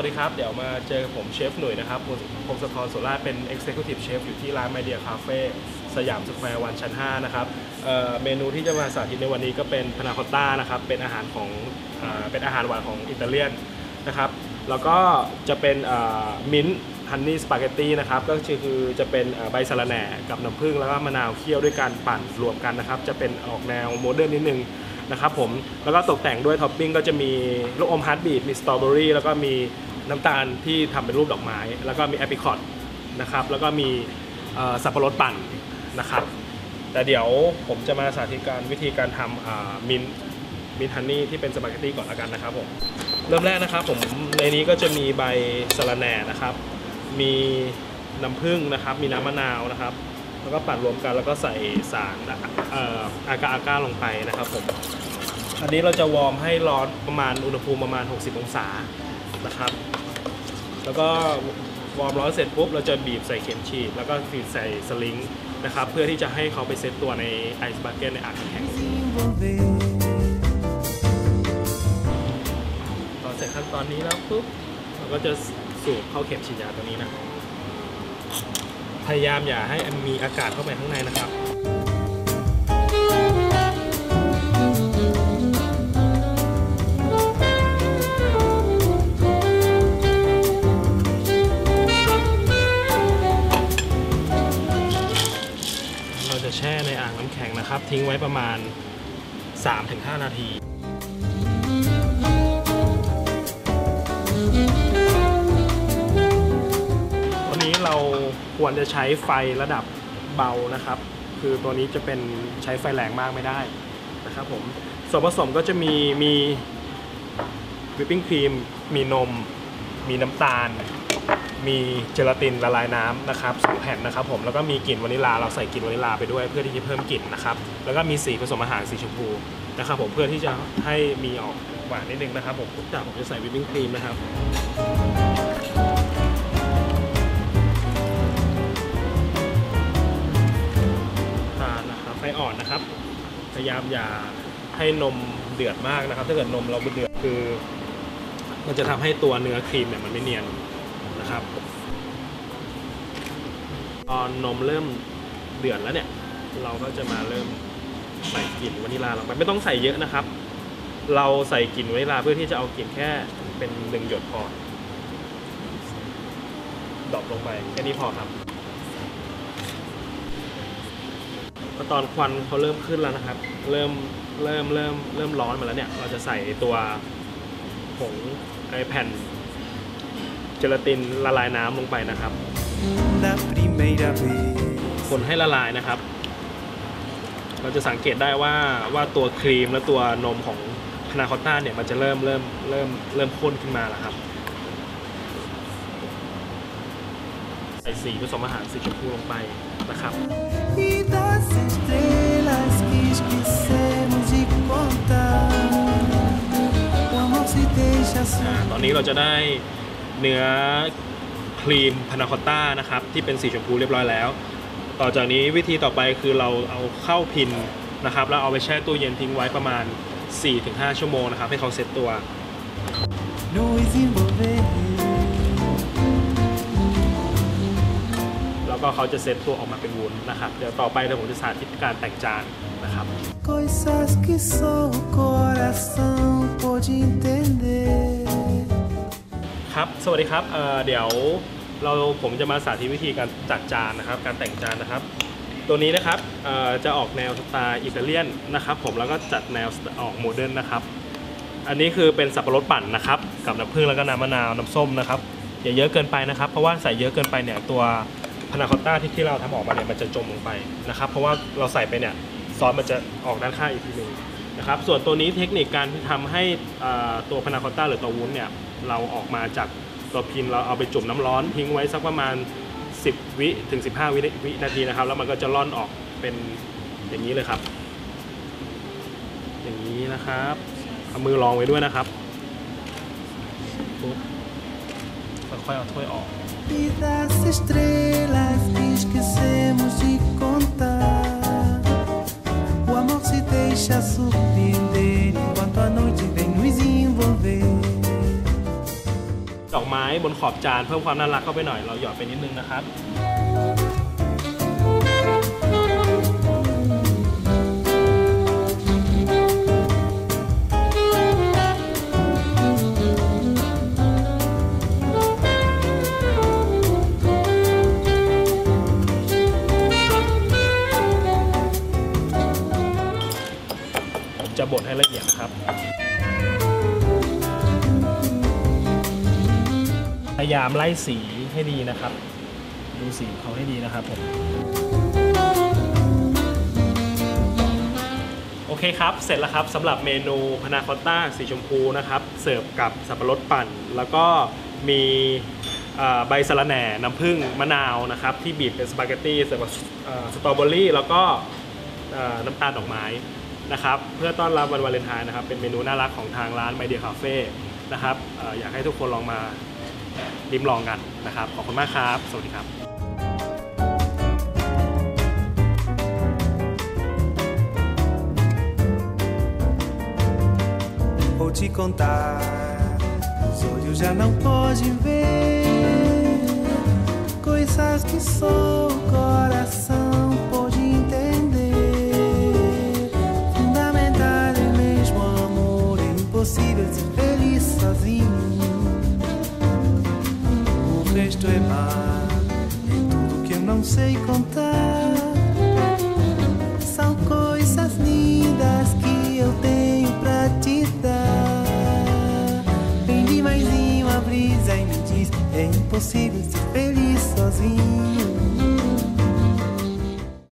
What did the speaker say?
สวัสดีครับ เดี๋ยวมาเจอผมเชฟหนุ่ยนะครับพงศธรโสราเป็น Executive Chef อยู่ที่ร้าน My Dear Cafe สยามสแควร์วันชั้น 5 นะครับเเมนูที่จะมาสาธิตในวันนี้ก็เป็นพานาคอต้านะครับ เป็นอาหารของเอเป็นอาหารหวานของอิตาเลียนนะครับ แล้วก็จะเป็นมิ้นท์ฮันนี่สปาเกตตี้นะครับ ก็คือจะเป็นใบสะระแหน่กับน้ำผึ้งแล้วก็มะนาวเคี่ยวด้วยการปั่นรวมกันนะครับ จะเป็นออกแนวโมเดิร์นนิดนึงนะครับผม แล้วก็ตกแต่งด้วยท็อปปิ้งก็จะมีลูกอมฮาร์ดบีทมีสตรอเบอรี่แล้วก็มี น้ำตาลที่ทำเป็นรูปดอกไม้ แล้วก็มีแอปริคอตนะครับ แล้วก็มีสับปะรดปั่นนะครับ แต่เดี๋ยวผมจะมาสาธิตการวิธีการทำมินมินฮันนี่ที่เป็นสปาเกตตี้ก่อนละกันนะครับผมเริ่มแรกนะครับผมในนี้ก็จะมีใบสะระแหน่นะครับ มีน้ำผึ้งนะครับ มีน้ำมะนาวนะครับ แล้วก็ปั่นรวมกันแล้วก็ใส่สารเอ่ออากาอากาลงไปนะครับผมอันนี้เราจะวอร์มให้ร้อนประมาณอุณหภูมิประมาณ 60 องศา นะครับ แล้วก็วอร์มร้อนเสร็จปุ๊บเราจะบีบใส่เข็มฉีด แล้วก็บีบใส่สลิงนะครับ เพื่อที่จะให้เขาไปเซตตัวในไอซ์บักเก็ตในอ่างแข็งพอเสร็จขั้นตอนนี้แล้วปุ๊บเราก็จะสูบเข้าเข็มฉีดยาตัวนี้นะพยายามอย่าให้มีอากาศเข้าไปข้างในนะครับ จะแช่ในอ่างน้ำแข็งนะครับ ทิ้งไว้ประมาณ 3-5 นาทีตัวนี้เราควรจะใช้ไฟระดับเบานะครับ คือตัวนี้จะเป็นใช้ไฟแรงมากไม่ได้นะครับผมส่วนผสมก็จะมีมีวิปปิ้งครีมมีนม มีน้ำตาล มีเจลาตินละลายน้ำนะครับสองแผ่นนะครับผมแล้วก็มีกลิ่นวานิลลาเราใส่กลิ่นวานิลลาไปด้วยเพื่อที่จะเพิ่มกลิ่นนะครับแล้วก็มีสีผสมอาหารสีชมพูนะครับผมเพื่อที่จะให้มีออกหวานนิดนึงนะครับผมจากผมจะใส่วิปปิ้งครีมนะครับทานนะครับไฟอ่อนนะครับพยายามอย่าให้นมเดือดมากนะครับ ถ้าเกิดนมเราเดือดคือ มันจะทำให้ตัวเนื้อครีมเนี่ยมันไม่เนียน ครับตอนนมเริ่มเดือดแล้วเนี่ย เราก็จะมาเริ่มใส่กลิ่นวานิลาลงไปไม่ต้องใส่เยอะนะครับ เราใส่กลิ่นวานิลลาเพื่อที่จะเอากลิ่นแค่เป็นหนึ่งหยดพอดรอปลงไปแค่นี้พอครับพอตอนควันเขาเริ่มขึ้นแล้วนะครับ เริ่มเริ่มเริ่มเริ่มร้อนมาแล้วเนี่ย เราจะใส่ตัวผงไอแผ่น เจลาตินละลายน้ำลงไปนะครับ Da primeira vez. คนให้ละลายนะครับ เราจะสังเกตได้ว่าว่าตัวครีมและตัวนมของพานาคอตต้าเนี่ยมันจะเริ่มเริ่มเริ่มเริ่มข้นขึ้นมาแล้วครับใส่สีผสมอาหารสีชมพูลงไปนะครับ E das estrelas que esquecemos de contar. O amor se deixa อ่า subir. ตอนนี้เราจะได้ เนื้อครีมพานาคอตต้านะครับที่เป็นสีชมพูเรียบร้อยแล้ว ต่อจากนี้วิธีต่อไปคือเราเอาเข้าพินนะครับแล้วเอาไปแช่ตู้เย็นทิ้งไว้ประมาณ 4-5 ชั่วโมงนะครับให้เขาเซ็ตตัว แล้วก็เขาจะเซ็ตตัวออกมาเป็นวุ้นนะครับ เดี๋ยวต่อไปเดี๋ยวผมจะสาธิตการแต่งจานนะครับ Coisas que só o coração pode entender. ครับ สวัสดีครับเเดี๋ยวเราผมจะมาสาธิตวิธีการจัดจานนะครับ การแต่งจานนะครับ ตัวนี้นะครับจะออกแนวสไตล์อิตาเลียนนะครับ ผมแล้วก็จัดแนวออกโมเดิร์นนะครับ อันนี้คือเป็นสับปะรดปั่นนะครับ กับน้ำผึ้งแล้วก็น้ำมะนาวน้ำส้มนะครับอย่าเยอะเกินไปนะครับ เพราะว่าใส่เยอะเกินไปเนี่ยตัวพานาคอตต้าที่ที่เราทำออกมาเนี่ยมันจะจมลงไปนะครับ เพราะว่าเราใส่ไปเนี่ยซอสมันจะออกด้านข้างอีกทีหนึ่งนะครับ ส่วนตัวนี้เทคนิคการที่ทำให้ตัวพานาคอตต้าหรือตัววุ้นเนี่ย เราออกมาจากตัวพินเราเอาไปจุ่มน้ำร้อนทิ้งไว้สักประมาณ 10 วิถึง 15 วิวินาทีนะครับ แล้วมันก็จะร่อนออกเป็นอย่างนี้เลยครับ อย่างนี้นะครับเอามือรองไว้ด้วยนะครับปุ๊บค่อยๆเอาถ้วยออก E das ดอกไม้บนขอบจานเพิ่มความน่ารักเข้าไปหน่อยเราหยอดไปนิดนึงนะครับ พยายามไล่สีให้ดีนะครับ ดูสีเขาให้ดีนะครับผมโอเคครับ เสร็จแล้วครับสำหรับเมนูพนาคอตต้าสีชมพูนะครับ เสิร์ฟกับสับปะรดปั่น แล้วก็มีใบสะระแหน่น้ำผึ้งมะนาวนะครับ ที่บีบเป็นสปาเกตตี้เสิร์ฟกับสตรอเบอรี่แล้วก็น้ำตาลดอกไม้นะครับ เพื่อต้อนรับวันวาเลนไทน์นะครับ เป็นเมนูน่ารักของทางร้าน My Dear Cafe นะครับออยากให้ทุกคนลองมา ริมลองกันนะครับ ขอบคุณมากครับ สวัสดีครับ Vou te contar, os olhos já não podem ver coisas que só o coração É mar, é tudo que eu não sei contar. São coisas lindas que eu tenho pra te dar. Vem de maisinho a brisa e me diz: É impossível ser feliz sozinho.